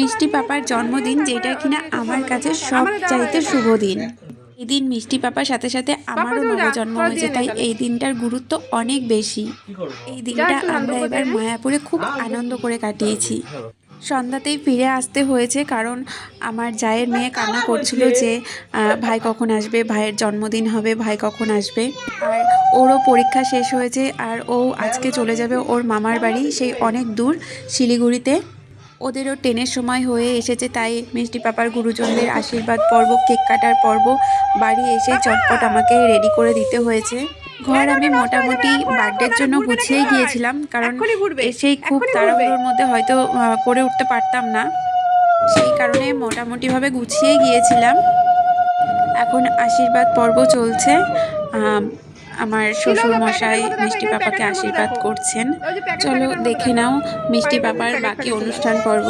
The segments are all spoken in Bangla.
মিষ্টি পাপার জন্মদিন যেটা কিনা আমার কাছে সব চাইতে শুভ দিন। এই দিন মিষ্টি পাপার সাথে সাথে আমারও নবজন্ম হয়েছে তাই এই দিনটার গুরুত্ব অনেক বেশি। এই দিনটা আমরা এবার মায়াপুরে খুব আনন্দ করে কাটিয়েছি। সন্ধ্যাতেই ফিরে আসতে হয়েছে কারণ আমার জায়ের মেয়ে কান্না করছিল যে ভাই কখন আসবে? ভাইয়ের জন্মদিন হবে ভাই কখন আসবে? আর ওরও পরীক্ষা শেষ হয়েছে আর ও আজকে চলে যাবে ওর মামার বাড়ি সেই অনেক দূর শিলিগুড়িতে। ওদেরও ট্রেনের সময় হয়ে এসেছে তাই মিষ্টি পাপার গুরুজনদের আশীর্বাদ পর্ব কেক কাটার পর্ব বাড়ি এসে চটপট আমাকে রেডি করে দিতে হয়েছে। ঘর আমি মোটামুটি বার্থডের জন্য গুছিয়ে গিয়েছিলাম কারণ এসেই খুব তাড়াহুড়োর মধ্যে হয়তো করে উঠতে পারতাম না। সেই কারণে মোটামুটিভাবে গুছিয়ে গিয়েছিলাম। এখন আশীর্বাদ পর্ব চলছে আমার শ্বশুর মশাই মিষ্টি পাপাকে আশীর্বাদ করছেন। চলো দেখে। নাও মিষ্টি পাপার বাকি অনুষ্ঠান পর্ব।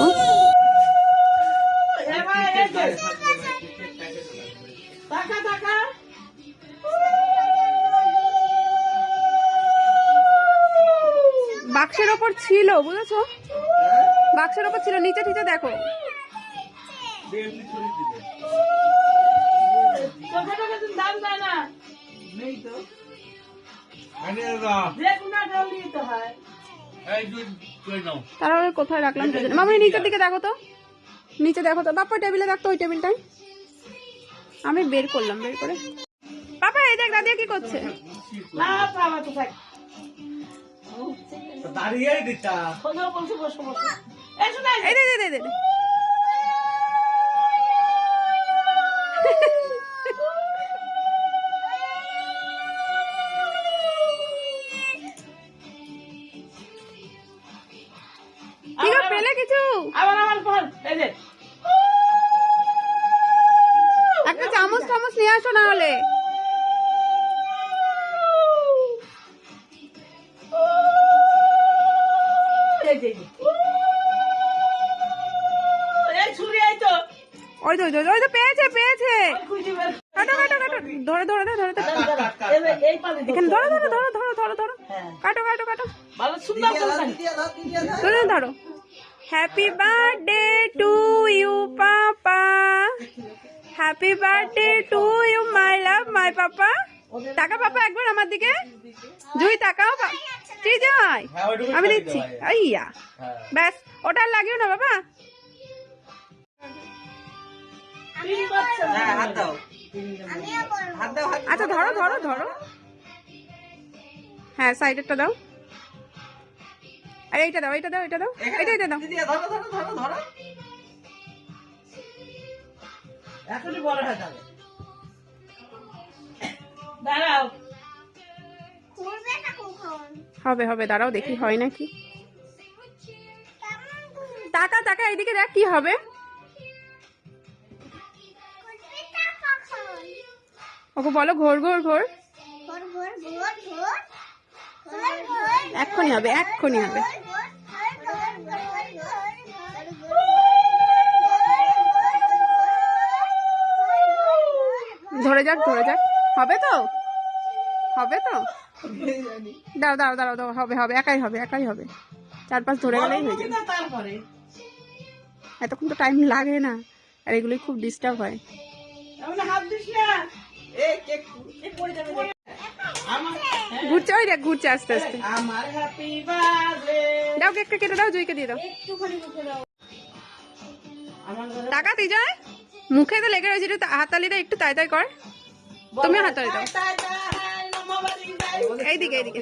বাক্সের ওপর ছিল বুঝেছ? বাক্সের ওপর ছিল। নিচে নিচে দেখো। তারপরে কোথায় রাখলাম মামনি নিচের দিকে দেখো তো। নিচে দেখো তো। বাপ্পা টেবিলে রাখতো ওই টেবিলটাই। আমি বের করলাম বের করে। পাপা এই দেখ দাদিয়া কি করছে? দাঁড়িয়েই দিতা। এই দে দে দে। দে দে। কি গো, পেলে কিছু? একটা চামচ টামচ নিয়ে আসো না হলে। ওই তো ওই তো পেয়েছে পেয়েছে। কাটো কাটো কাটো। ধরে ধরে ধরে ধরে। ধরে। এখানে ধরো ধরো ধরো ধরো ধরো ধরো। কাটো কাটো কাটো। ধরো ধরো। Happy birthday to you papa happy birthday to you my love my papa টাকা পাপা একবার আমার দিকে। জুই টাকাও জয় আমি দিচ্ছি। আইয়া। ব্যাস ওটা আর লাগিও না বাবা হাত দাও। হাত দাও হাত আচ্ছা ধরো ধরো ধরো। হ্যাঁ সাইডেরটা দাও। আর এইটা দাও এইটা দাও এটা দাও। এটা এটা দাও। ধরো ধরো ধরো ধরো। এখনই বড় হয়ে যাবে। দাঁড়াও। হবে হবে দাঁড়াও দেখি হয় নাকি। টাকা টাকা এইদিকে দেখ কি হবে। ওকে বলো ঘোর ঘোর ঘোর। এক্ষুনি হবে এক্ষুনি হবে। ধরে যাক ধরে যাক। হবে তো? হবে তো? দাও দাও দাও দাও হবে হবে একাই হবে একাই হবে। চার পাঁচ ধরে গেলেই হয়ে যাবে। এতক্ষণ তো টাইম লাগে না আর এগুলোই খুব ডিস্টার্ব হয়। হাত দিস না। কেক কেক ঘুরছে ওই দেখ ঘুরছে আস্তে আস্তে। দাও কেকটা কেটে দাও জুইকে দিয়ে দাও। টাকা তুই যায় মুখে তো লেগে রয়েছে একটু হাতালিটা একটু তাই তাই কর। তুমি হাতালি দাও। যাই এইদিকে এইদিকে।